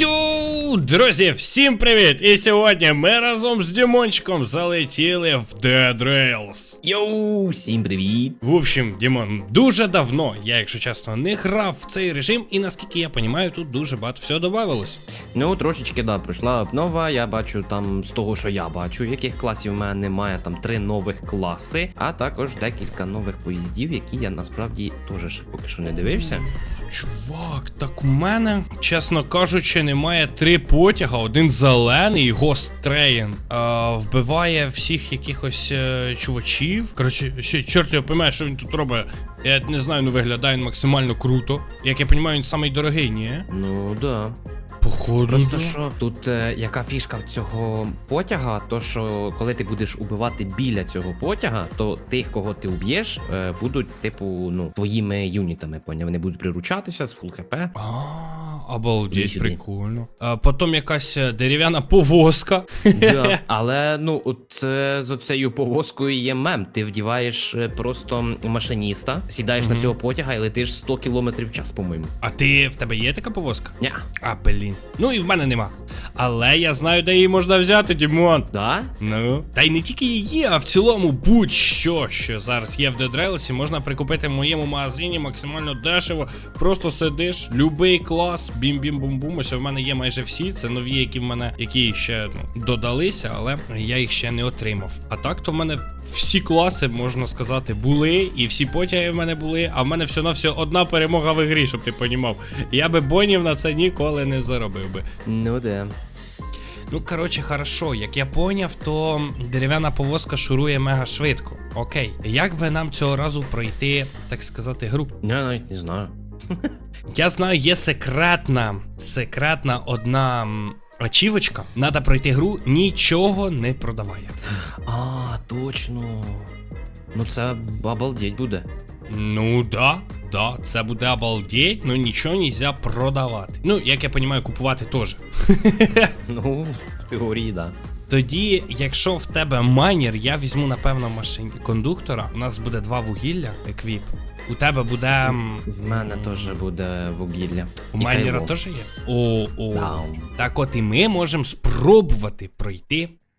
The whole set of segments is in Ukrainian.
Йоу, друзі, всім привіт! І сьогодні ми разом з Дімончиком залетіли в Dead Rails. Йоу, всім привіт! В общем, Дімон, дуже давно, я, якщо чесно, не грав в цей режим, і наскільки я розумію, тут дуже багато всього додавалось. Ну, трошечки, да, пройшла обнова. Я бачу там з того, що я бачу, яких класів в мене немає, там три нових класи, а також декілька нових поїздів, які я насправді теж поки що не дивився. Чувак, так у мене, чесно кажучи, немає три потяга, один зелений, гост трейн. а, вбиває всіх якихось е, чувачів. Коротше, ще чорт його поймає, що він тут робить. Я не знаю, ну виглядає він максимально круто. Як я розумію, він самий дорогий, ні? Ну да. Походу. Просто що тут е, яка фішка в цього потяга, то що коли ти будеш убивати біля цього потяга, то тих, кого ти уб'єш, е, будуть, типу, ну, твоїми юнітами, поняв? Вони будуть приручатися з фул хп. А, обалдеть, прикольно. А потім якась е, дерев'яна повозка. Да. Але ну, от е, з оцею повозкою є мем. Ти вдіваєш е, просто машиніста, сідаєш на цього потяга і летиш 100 км в час, по-моєму. А ти в тебе є така повозка? Ня. А, блін. Ну і в мене нема. Але я знаю, де її можна взяти, Дімон. Да? Ну. Та й не тільки її, а в цілому будь-що, що зараз є в Dead Rails, можна прикупити в моєму магазині максимально дешево. Просто сидиш, любий клас, бім-бім-бум-бум. Ось в мене є майже всі. Це нові, які в мене, які ще ну, додалися, але я їх ще не отримав. А так, то в мене всі класи, можна сказати, були, і всі потяги в мене були, а в мене все на все одна перемога в ігрі, щоб ти понімав. Я би бонів на це ніколи не заробив би. Ну де. Ну, коротше, хорошо, як я поняв, то дерев'яна повозка шурує мега швидко. Окей. Як би нам цього разу пройти, так сказати, гру? Я навіть не знаю. Я знаю, є секретна, секретна одна ачівочка. Надо пройти гру, нічого не продаває. А, точно. Ну це обалдеть буде. Ну да, да, це буде обалдеть, ну нічого нельзя продавати. Ну, як я розумію, купувати теж. Ну, в теорії, да. Тоді, якщо в тебе майнер, я візьму, напевно, машині кондуктора. У нас буде два вугілля, еквіп. У тебе буде. В мене теж буде вугілля. У майнера теж є? О, о. Да. Так от і ми можемо спробувати пройти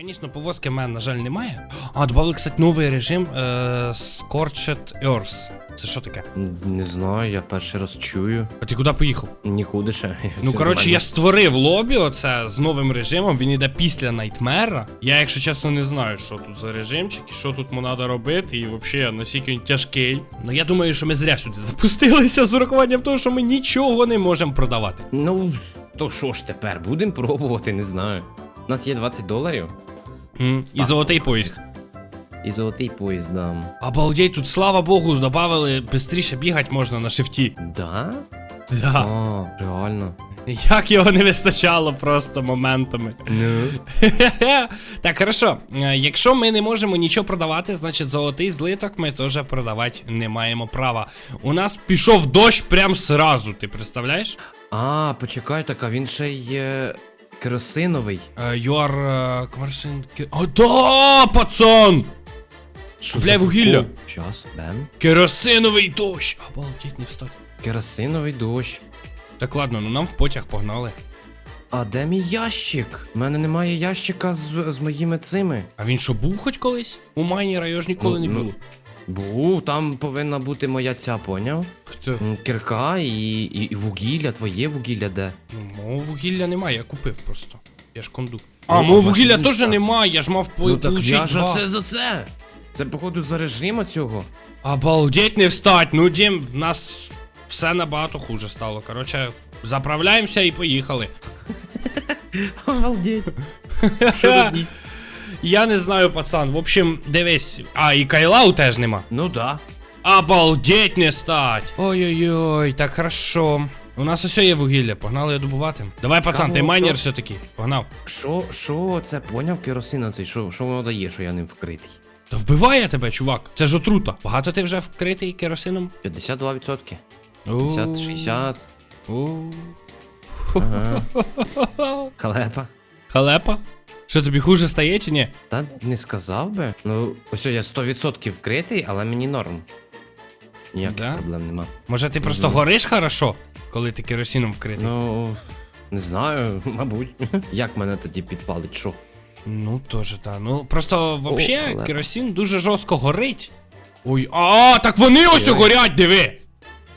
Звісно, повозки в мене, на жаль, немає. А, додали, кстати, новий режим е, Scorched Earth. Це що таке? Не знаю, я перший раз чую. А ти куди поїхав? Нікуди ще. Ну, коротше, я створив лобі оце з новим режимом. Він іде після Найтмера. Я, якщо чесно, не знаю, що тут за режимчик і що тут треба робити, і взагалі наскільки він тяжкий. Ну я думаю, що ми зря сюди запустилися з урахуванням того, що ми нічого не можемо продавати. Ну, то що ж тепер? Будемо пробувати, не знаю. У нас є 20 доларів М, І золотий поїзд. і золотий поїзд дам. Обалдеть, тут слава Богу, додали, швидше бігати можна на шифті. Да? Да. А, реально. Як його не вистачало просто моментами. Ну. так, хорошо. Е, Якщо ми не можемо нічого продавати, значить золотий злиток ми теж продавати не маємо права. У нас пішов дощ прям сразу, ти представляєш? А, почекай, так, а він ще й е, керосиновий. Е, are е, кварсин... ке- А, да, пацан! Що Бля, вугілля. Щас, бем. Керосиновий дощ! Обалдеть, не встать. Керосиновий дощ. Так ладно, ну нам в потяг погнали. А де мій ящик? У мене немає ящика з, з моїми цими. А він що був хоч колись? У майнера його ж ніколи Ну, не ну, Був, там повинна бути моя ця, поняв? Хто? М, Кірка і, і, і вугілля, твоє вугілля де? Ну, мого вугілля немає, я купив просто. Я ж кондук. Ну, А, мого а вугілля теж немає, я ж мав по ну так получить я ж два. оце за це. Це, походу, за режиму цього. Обалдеть не встать. Ну, Дім, в нас все набагато хуже стало. Коротше, заправляємося і поїхали. Обалдеть. Що робіть? Я не знаю, пацан. В общем, дивись. А, і кайлау теж нема. Ну да. Обалдеть не стать. Ой-ой-ой, так хорошо. У нас усе є вугілля, погнали його добувати. Давай, пацан, ти Цікаво, майнер все-таки. Погнав. Що, що це поняв керосин цей? Що, що воно дає, що я ним вкритий? Та вбиває тебе, чувак. Це ж отрута. Багато ти вже вкритий керосином? 52%. О, 50, 60. о. Ага. Халепа. Халепа? Що тобі хуже стає чи ні? Та не сказав би. Ну, ось я 100% вкритий, але мені норм. Ніяких Да? проблем нема. Може ти просто гориш хорошо, коли ти керосином вкритий? Ну, не знаю, мабуть. Як мене тоді підпалить, що? Ну, теж так. Ну, просто вообще халепа. керосин дуже жорстко горить. Ой, а, так вони ось Ой. горять, диви!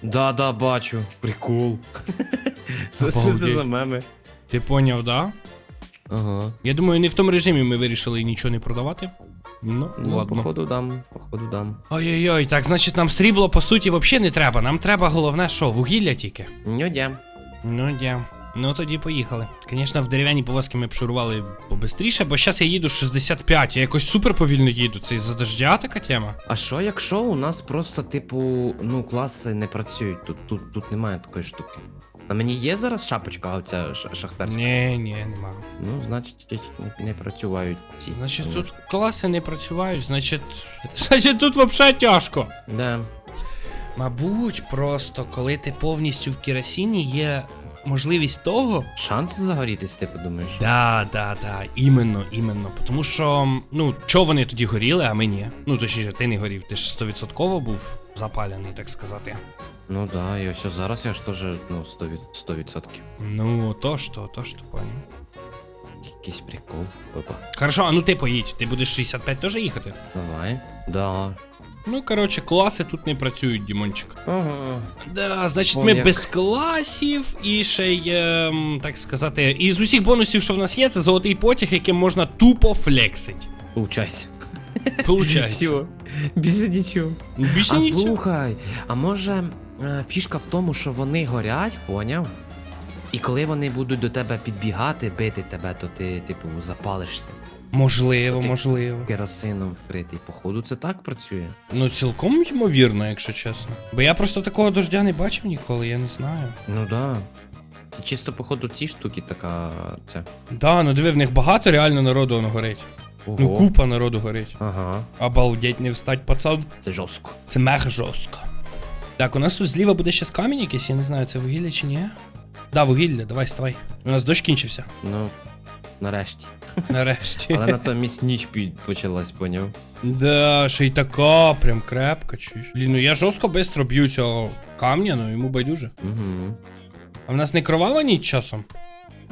Да, да, бачу. Прикол. Що це Обалдеть. за меми? Ти поняв, да? Ага. Я думаю, не в тому режимі ми вирішили нічого не продавати. Ну, Ну, ладно. походу дам, походу дам. Ой-ой-ой, так значить нам срібло по суті взагалі не треба. Нам треба головне що, вугілля тільки. Ну, дям. Ну дя. Ну тоді поїхали. Звісно, в дерев'яні повозки ми б шурували побистріше, бо зараз я їду 65, я якось супер повільно їду. Це із-за дождя така тема. А що якщо у нас просто, типу, ну, класи не працюють? Тут, тут, тут немає такої штуки. На мені є зараз шапочка, оця шахтарська? Ні, ні, нема. Ну, значить, не, не працюють ці. Значить, тут класи не працюють, значить. Значить, тут взагалі тяжко. Да. Мабуть, просто коли ти повністю в керосині, є можливість того. Шанс загорітись, ти подумаєш? Да, да, да, іменно, іменно. Тому що, ну, чого вони тоді горіли, а ми ні. Ну, точніше, ти не горів, ти ж стовідсотково був запалений, так сказати. Ну да, і ось зараз я ж теж, ну, 100%. від- 100%. Ну, то що, то що, поняв. Якийсь прикол. Опа. Хорошо, а ну ти поїдь, ти будеш 65 теж їхати? Давай. Да. Ну, коротше, класи тут не працюють, Дімончик. Ага. Да, значить, О, ми як. без класів і ще й, ем, так сказати, із усіх бонусів, що в нас є, це золотий потяг, яким можна тупо флексить. Получається. Получається. Більше нічого. Більше А нічого. слухай, а може е, фішка в тому, що вони горять, поняв? І коли вони будуть до тебе підбігати, бити тебе, то ти, типу, запалишся. Можливо, Ти- можливо. Керосином вкритий. Походу, це так працює. Ну, цілком ймовірно, якщо чесно. Бо я просто такого дождя не бачив ніколи, я не знаю. Ну да. Це чисто, походу, ці штуки така. Це. Да, ну диви, в них багато реально народу воно горить. Ого. Ну, купа народу горить. Ага, Обалдеть, не встать, пацан. це жорстко. Це мега жорстко. Так, у нас тут зліва буде ще камінь якийсь, я не знаю, це вугілля чи ні. Да, вугілля, давай, ставай. У нас дощ кінчився. Ну, нарешті. Нарешті. Але натомість ніч почалась, поняв? Да, ще й така, прям крепка, чуєш. Блін, ну я жорстко бистро б'ю цього камня, ну йому байдуже. Угу. А в нас не кровава ніч часом?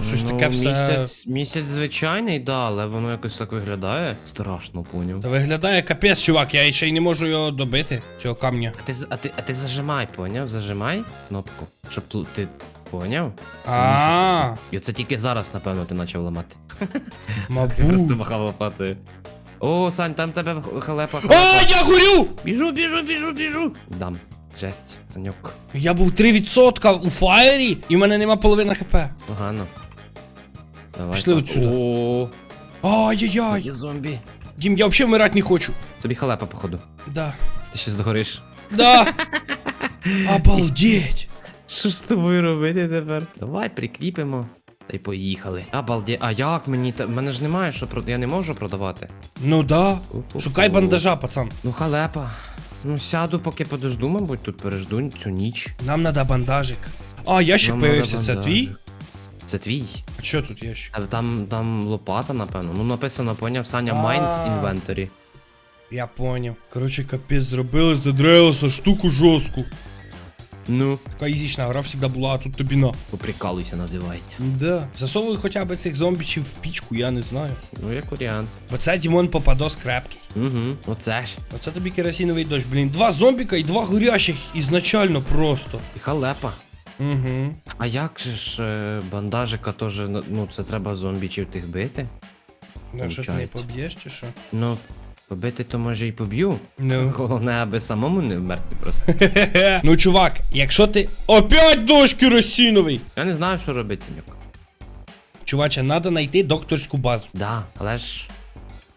Щось ну, таке все. Місяць, місяць звичайний, да, але воно якось так виглядає. Страшно, поняв. Та виглядає капець, чувак, я ще й не можу його добити, цього камня. А ти, а ти, а ти зажимай, поняв? Зажимай кнопку, щоб ти поняв? А, І оце тільки зараз, напевно, ти почав ламати. мабуть. махав лопатою. О, Сань, там тебе халепа. О, я горю! Біжу, біжу, біжу, біжу. Дам. Жесть, Саньок. Я був 3% у фаєрі, і в мене нема половини хп. Погано. Давай. Пішли отсюда. О, Ай-яй-яй. є зомбі. Дім, я взагалі вмирати не хочу. Тобі халепа, походу. Да. Ти ще згориш. Да. Обалдеть. Що ж з тобою робити тепер? Давай прикріпимо. Та й поїхали. Обалде. А як мені та. мене ж немає, що про. Я не можу продавати. Ну да. О-о-о. Шукай бандажа, пацан. Ну, халепа. Ну, сяду, поки подожду, мабуть, тут пережду цю ніч. Нам надо бандажик. А, ящик появився, це твій? Це твій. А що тут ящик? А там, там лопата, напевно. Ну, написано, поняв, Саня Майнс інвенторі. Я поняв. Коротше, капець, зробили з Дрелоса штуку жорстку. Ну, Така ізічна гра завжди була, а тут тобі на. поприкалуйся, називається. Да. Засовуй хоча б цих зомбічів в пічку, я не знаю. Ну, як варіант. Бо це Дімон Попадос крепкий. Угу, оце ж. Оце тобі керосиновий дощ, блін. Два зомбіка і два горящих ізначально просто. І халепа. Угу. А як же ж е, бандажика теж, ну, це треба зомбічів тих бити? Ну що ти не Получається. поб'єш чи що? Ну, побити то може і поб'ю. Ну. Головне, аби самому не вмерти просто. ну, чувак, якщо ти. Опять дощ керосиновий! Я не знаю, що робити, Санюк. чуваче, треба знайти докторську базу. Да, але ж.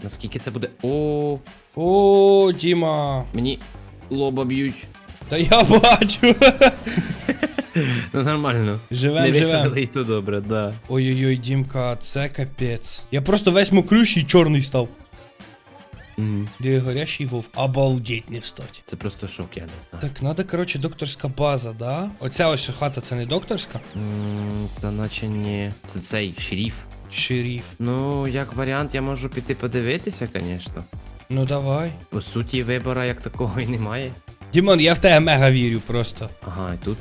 Наскільки це буде. О, О, Діма. мені лоба б'ють. Та я бачу. Ну нормально. Живем, Не живем. веселий, то добре, да. Ой-ой-ой, Дімка, це капець. Я просто весь мокрющий і чорний став. Мгм. Де горящий вовк. Обалдеть не встать. Це просто шок, я не знаю. Так, надо, коротше, докторська база, да? Оця ось хата, це не докторська? М, Та наче ні. Це цей шеріф. Шеріф. Ну, як варіант, я можу піти подивитися, звісно. Ну давай. По суті, вибора як такого і немає. Дімон, я в тебе мега вірю просто. Ага, і тут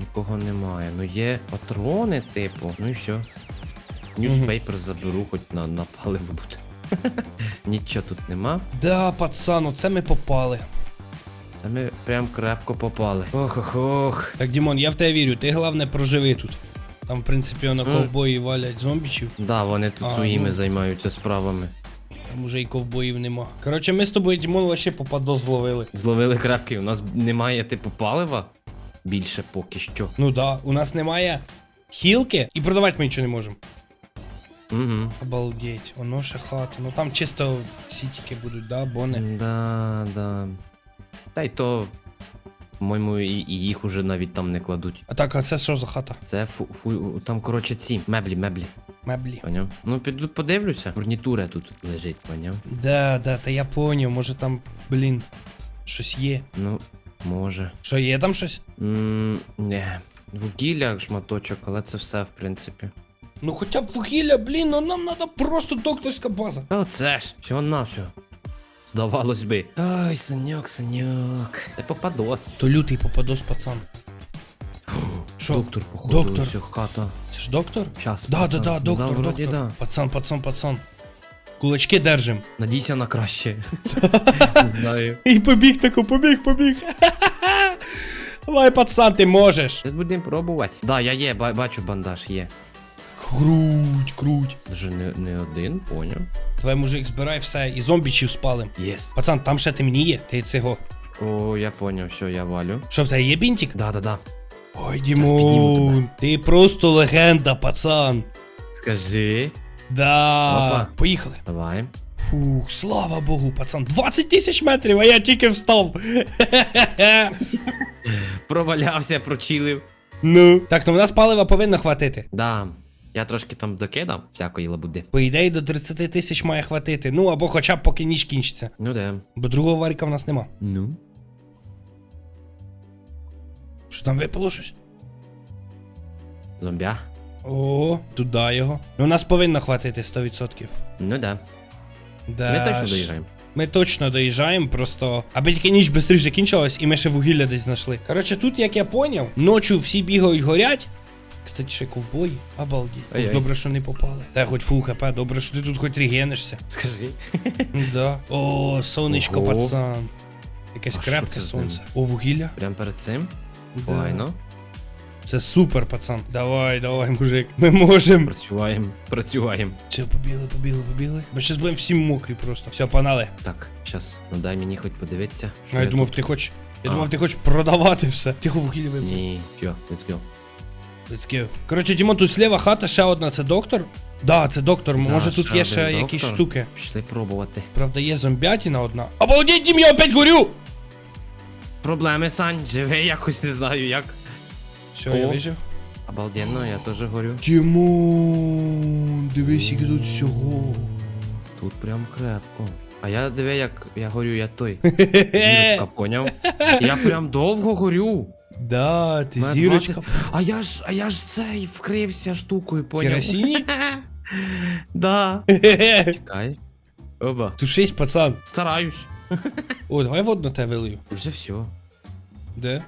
нікого немає. Ну є патрони, типу. Ну і все. Ньюспейпер заберу, хоч на, на паливо буде. Нічого тут нема. Да, пацан, оце ми попали. Це ми прям крепко попали. Ох ох ох. Так, Дімон, я в тебе вірю, ти головне проживи тут. Там, в принципі, воно Мгм. ковбої валять зомбічів, Да, вони тут А, своїми ну. займаються справами. там уже і ковбоїв нема. Коротше, ми з тобою, Дімон, вообще попадо зловили. Зловили крепкий, у нас немає типу палива. Більше поки що. Ну да, у нас немає хілки і продавати ми нічого не можемо. Угу. Обалдеть, воно ще хата. Ну там чисто всі тільки будуть, да, бони. Да, да. Та й то, по-моєму, і, і їх уже навіть там не кладуть. А так, а це що за хата? Це фу, фу там, коротше, ці меблі, меблі. Меблі. Поняв? Ну, піду подивлюся. Фурнітура тут лежить, поняв? Да, да, та я поняв, може там, блін, щось є. Ну, може. Що є там щось? Ммм, не. Вугілля, шматочок, але це все, в принципі. Ну хоча б вугілля, блін, ну нам треба просто докторська база. А оце ж, всього на все. Здавалось би. Ой, саньок, саньок. Це попадос. То лютий попадос, пацан. Що? Доктор, походу, Доктор. все, хата. Це ж доктор? Щас, Да, да, пацан. да, доктор, вроді доктор. да. Пацан, пацан, пацан. Кулачки держим. Надійся на краще. Не знаю. І побіг тако, побіг, побіг. Давай, пацан, ти можеш. Зараз будемо пробувати. Да, я є, ба- бачу бандаж, є. Круть, круть. Даже не, не один, поняв. Давай, мужик, збирай все, і зомбічів спалим. Єс. Пацан, там ще темніє, ти цього. О, я поняв, все, я валю. Що в тебе є бінтик? Да, да, да. Ой, Дімон, ти просто легенда, пацан. Скажи. Да. Опа. Поїхали. Давай. Фух, слава Богу, пацан. 20 тисяч метрів, а я тільки встав. Провалявся, прочилив. ну. Так, ну в нас палива повинно хватити. Да. Я трошки там докидав всякої лабуди. По ідеї до 30 тисяч має хватити. Ну або хоча б поки ніч кінчиться. Ну де. Бо другого варіка в нас нема. Ну. Що там випало щось? Зомбя. О, туди його. Ну, нас повинно хватити 100%. Ну да. Да, Ми точно доїжджаємо. Ми точно доїжджаємо, просто. Аби тільки ніч швидше кінчилась, і ми ще вугілля десь знайшли. Коротше, тут, як я поняв, ночі всі бігають горять. Кстати, ще ковбої. Обалдіть. Ай-яй. Добре, що не попали. Та хоч фул хп, добре, що ти тут хоч регенишся. Скажи. Да. О, сонечко, Ого. пацан. Якесь А що крепке сонце. О, вугілля. Прям перед цим. Да. Файно. Це супер, пацан. Давай, давай, мужик. Ми можемо. Працюємо. Працюємо. Все, побігли, побігли, побігли. Бо зараз будемо всі мокрі просто. Все, панали. Так, щас, ну дай мені хоч подивитися. що А я я думав, тут. ти хочеш. Я А. думав, ти хочеш продавати все. Тихо, вугілля вибив. Ні, все, let's go. Let's go. Коротше, Дімон, тут слева хата, ще одна, це доктор. Да, це доктор. Може тут є ще доктор. якісь штуки. Пішли пробувати. Правда, є зомбятіна одна. Обалдеть, Дім, я опять горю! Проблеми, Сань, живе якось не знаю як. Все, я О. вижив. Обалденно, я теж горю. Дімон, дивись, яке тут всього. Тут прям крепко. А я диви, як я горю, я той. Зірочка, поняв? Я прям довго горю. Да, ти Мене зірочка. 20 А я ж, а я ж цей вкрився штукою, поняв? Керосині? Да. Чекай. Оба. Тушись, пацан. Стараюсь. О, давай воду на тебе вилию. Вже все. Де?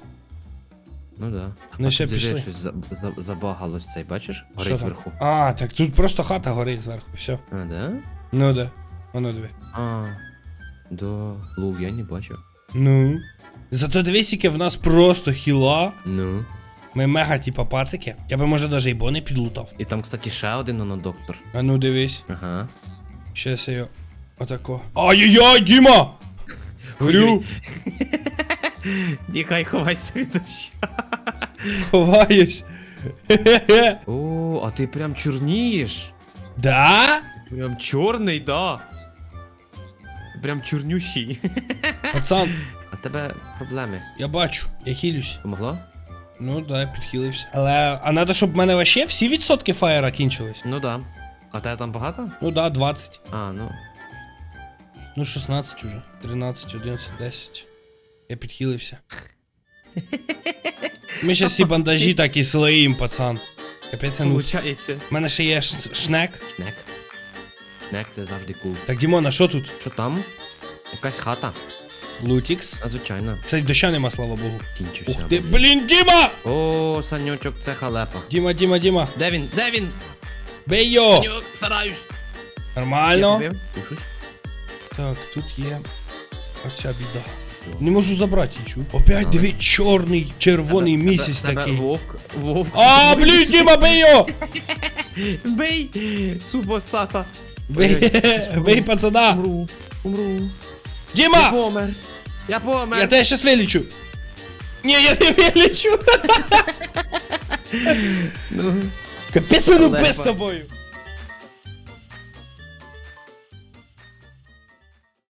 Ну да. Ну, А ще тут, диви, щось за, за, забагалось цей, бачиш? Що Горить там? вверху. А, так тут просто хата горить зверху. Все. А, да? Ну да. Воно диви. А. Да. Лук, я не бачу. Ну. Зато дивись, яке в нас просто хіла. Ну. Ми мега, типа, пацики. Я би, може, даже і бони підлутав. І там, кстати, ще один воно доктор. А ну дивись. Ага. Щас я його. Отако. Ай-яй-яй, Діма! Горю! Нехай ховай собі дощ. Ховаюсь. О, а ти прям чорнієш. Да? Прям чорний, да. Прям чорнющий. Пацан, тебе проблеми. я бачу, я хилюсь. Помогло? Ну да, я підхилився. Але а треба, щоб в мене вообще всі відсотки фаєра кінчились. Ну да. А тебе там багато? Ну да, 20. А, ну. Ну 16 уже. 13, 11, 10. Я підхилився. Ми ще всі бандажі так і слоїм, пацан. Капець, я ну. Получається. У мене ще є ш- шнек. Шнек. Шнек це завжди кул. Так, Дімона, що тут? Що там? Якась хата. Лутікс. А звичайно. Кстати, доща нема, слава Богу. Кінчився. Ух ти, блін. блін, Діма! О, Санючок, це халепа. Діма, Діма, Діма. Де він? Де він? Бей його! Санюк, стараюсь. Нормально. Я? Пушусь. Так, тут є оця біда. Не можу забрати її, чу. Опять диви, чорний, червоний Тебе- місяць тебе такий. Вовк. Вовк. А, блін, Діма, бей його! Бей! Супостата. Бей, бей пацана! Умру. Умру. Я Діма! помер. Я помер. Я тебе щас вилічу. Ні, я не вилічу. Капец, Капець мене без тобою.